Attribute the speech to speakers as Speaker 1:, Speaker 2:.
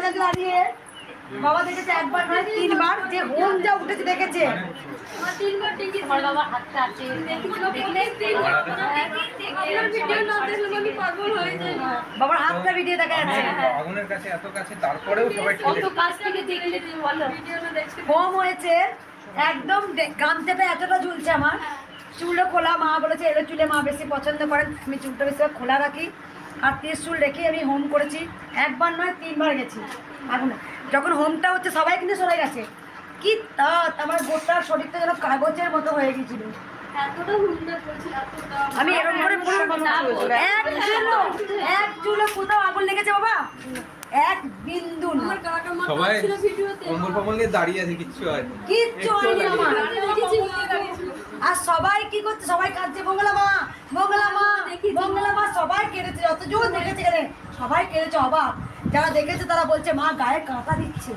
Speaker 1: দরজাতে দাঁড়িয়ে বাবা দেখেছে একবার নয় তিনবার যে হোম যা উঠেছে দেখেছে।
Speaker 2: তিনবার টিকিট আমার বাবা হাতটা আছে। ভিডিও না দেখলে আমি পাগল হয়ে যাই
Speaker 1: বাবার হাতটা ভিডিও দেখা যাচ্ছে।
Speaker 3: আগুনের কাছে এত কাছে তারপরেও সবাই
Speaker 2: কত কাছ থেকে দেখলে বলো।
Speaker 1: হোম হয়েছে। একদম গামছাটা এতটা ঝুলছে আমার। চুলও খোলা মা বলেছে এলো চুলে মা বেশি পছন্দ করেন। আমি চুলটা বেশি খোলা রাখি। আর তেজ চুল রেখে আমি হোম করেছি। একবার নয় তিনবার গেছি। আগুনে। যখন হোমটা হচ্ছে সবাই কিন্তু সরে গেছে। কি তাত আমার গোটা শরীরটা যেন কাগজের মতো হয়ে গেছিল। আমি এরকম করে এক চুলো এক চুলো কোথাও আগুন লেগেছে বাবা? এক বিন্দু না।
Speaker 2: আমার কাকা মা
Speaker 3: সবাই কম্বল ফম্বল নিয়ে দাঁড়িয়ে আছে কিচ্ছু হয়নি
Speaker 1: কিচ্ছু হয়নি আমার।
Speaker 2: দেখেছি দেখেছি
Speaker 1: আর সবাই কি করছে? সবাই কাঁদছে মঙ্গলা মা মঙ্গলা মা মঙ্গলা যত জোর দেখেছে সবাই কেটেছে, অবাক। যারা দেখেছে তারা বলছে, মা গায়ে কাঁটা দিচ্ছে।